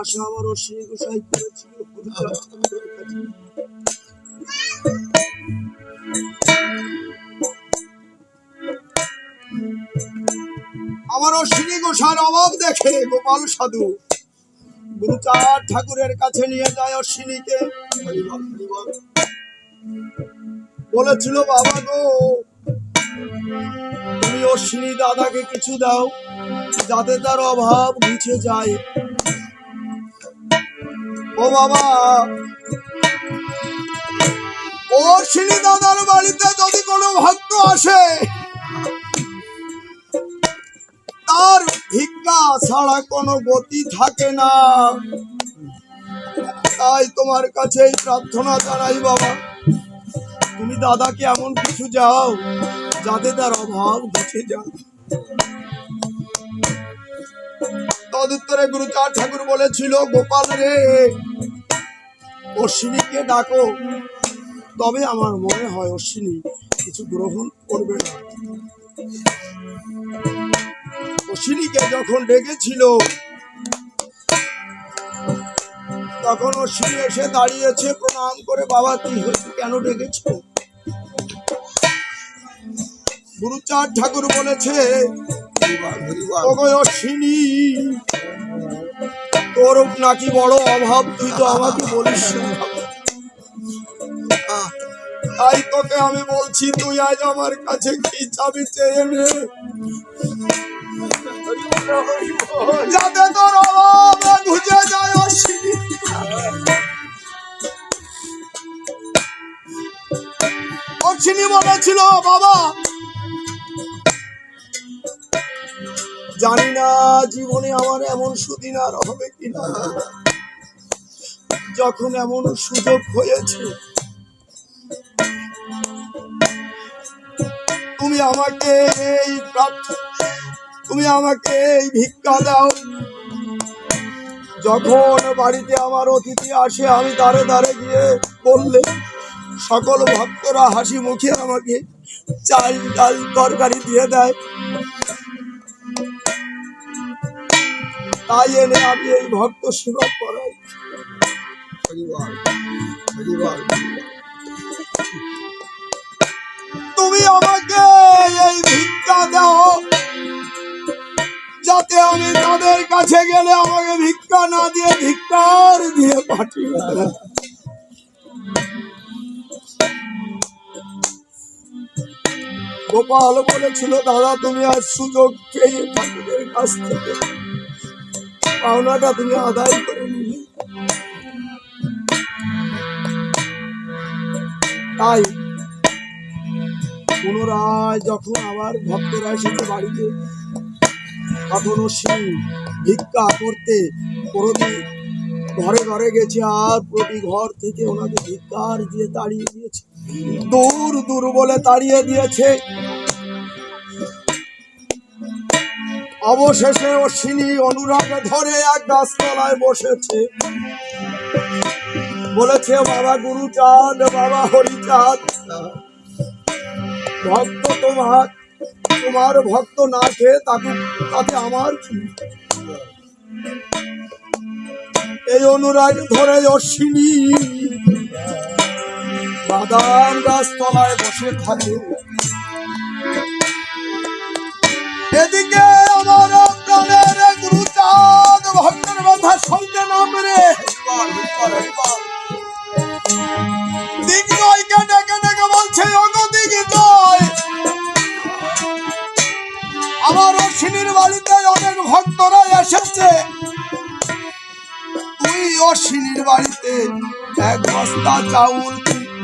আশা আমার গোসাই করেছিল কাছে। আমার অশ্বিনী গোসার অভাব দেখে গোপাল সাধু গুরুচাঁদ ঠাকুরের কাছে নিয়ে যায় অশ্বিনীকে। বলেছিল, বাবা গো, তুমি অশ্বিনী দাদাকে কিছু দাও, যাতে তার অভাব ঘুচে যায় ও বাবা। অশ্বিনী দাদার বাড়িতে যদি কোনো ভক্ত আসে, তার ভিক্ষা ছাড়া কোনো গতি থাকে না। তাই তোমার কাছে এই প্রার্থনা জানাই বাবা। তুমি দাদাকে এমন কিছু যাও, যাতে তার অভাব ঘুচে যায়। তদুত্তরে গুরুচাঁদ ঠাকুর বলেছিল, গোপাল রে, অশ্বিনীকে ডাকো। তবে আমার মনে হয় অশ্বিনী কিছু গ্রহণ করবে না। অশ্বিনীকে যখন ডেকেছিল, তখন অশ্বিনী এসে দাঁড়িয়েছে, প্রণাম করে, বাবা, কি হয়েছে? কেন ডেকেছ? গুরুচার ঠাকুর বলেছে অশ্বিনী তোর নাকি বড় অভাব, তুই তো আমাকে বলিস তাই তোকে আমি বলছি, তুই আজ আমার কাছে কি চাবি চেয়ে নে? যাতে তোর অভাব ঘুচে যায় অশ্বিনী অশ্বিনী বলেছিল, বাবা জানি না জীবনে আমার এমন সুদিন আর হবে কিনা। যখন এমন সুযোগ হয়েছে, তুমি আমাকে এই তুমি আমাকে এই ভিক্ষা দাও। যখন বাড়িতে আমার অতিথি আসে, আমি দাঁড়ে দাঁড়ে গিয়ে বললে, সকল ভক্তরা হাসি মুখে আমাকে চাল ডাল তরকারি দিয়ে দেয়। তাই এনে আমি এই ভক্ত সেবা করাই তুমি আমাকে এই ভিক্ষা দাও, যাতে আমি তাদের কাছে গেলে আমাকে ভিক্ষা না দিয়ে ভিক্ষার দিয়ে পাঠিয়ে। গোপাল বলেছিল, দাদা, তুমি আজ সুযোগ পেয়ে ঠাকুরের কাছ থেকে পাওনাটা তুমি আদায় করে নিলে। তাই পুনরায় যখন আবার ভক্তরা এসেছে বাড়িতে তখন অশ্বিনী ভিক্ষা করতে প্রতি ঘরে ঘরে গেছে আর প্রতি ঘর থেকে ওনাকে ভিক্ষার দিয়ে তাড়িয়ে দিয়েছে। দূর দূর বলে তাড়িয়ে দিয়েছে। অবশেষে অশ্বিনী অনুরাগে ধরে এক গাছতলায় বসেছে। বলেছে, বাবা গুরুচাঁদ, বাবা হরিচাঁদ, ভক্ত তোমার তোমার ভক্ত না খেয়ে তাকে তাতে আমার কি এই অনুরাগ ধরে অশ্বিনী বাদাম গাছ তলায় বসে থাকে। অশ্বিনীর এক বস্তা চাউল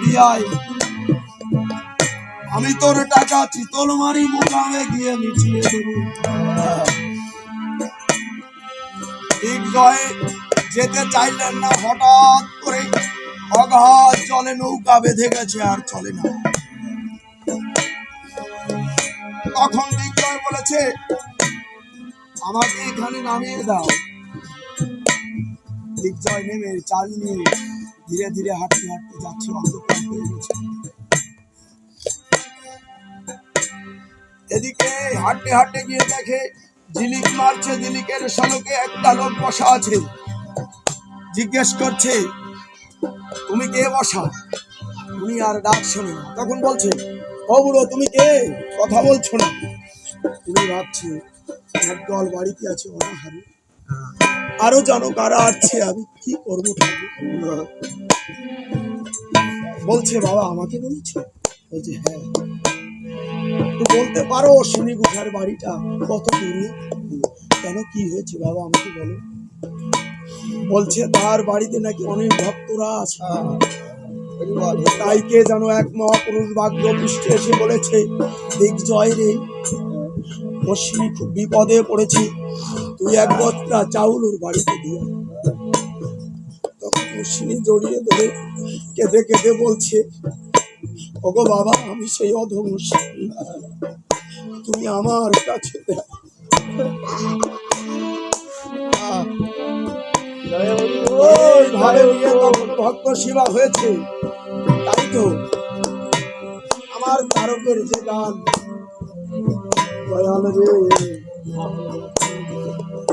দিয়াই। আমি তোর টাকা চিতল মারি মোকামে গিয়ে মিটিয়ে দেবো। দিগ্গজ যেতে চাইলেন না হঠাৎ করে। অগাধ জলে নৌকা বেঁধে গেছে আর চলে না। তখন দিগ্গজ বলেছে, আমাকে এখানে নামিয়ে দাও। দিগ্জয় নেমে চাল নিয়ে ধীরে ধীরে হাঁটতে হাঁটতে যাচ্ছে অন্ধকার হয়ে গেছে। এদিকে হাঁটতে হাঁটতে গিয়ে দেখে ঝিলিক মারছে ঝিলিকের সড়কে একটা লোক বসা আছে। জিজ্ঞেস করছে, তুমি কে বসা? উনি আর ডাক শোনে। তখন বলছে, ও বুড়ো, তুমি কে? কথা বলছো না। উনি ভাবছে, একদল বাড়িতে আছে অনাহারে। আরও জানো কারা আছে, আমি কি করব বলছে, বাবা, আমাকে বলেছ? বলছে হ্যাঁ। তো বলতে পারো, শনি গুহার বাড়িটা কত দূরে? কেন, কি হয়েছে? বাবা, আমাকে বলো। বলছে, তার বাড়িতে নাকি অনেক ভক্তরা আছে। তাই কে যেন এক মহাপুরুষ ভাগ্য পৃষ্ঠে এসে বলেছে দিগ্জয় রে। অশ্বিনী খুব বিপদে পড়েছে। তুই এক বস্তা চাউল ওর বাড়িতে দিয়ে। তখন জড়িয়ে ধরে কেঁদে কেঁদে বলছে, ওগো বাবা, আমি সেই অধম অশ্বিনী তুমি আমার কাছে তখন ভক্ত সেবা হয়েছে। তাই তো আমার তারকের যে গান। দয়াল রে।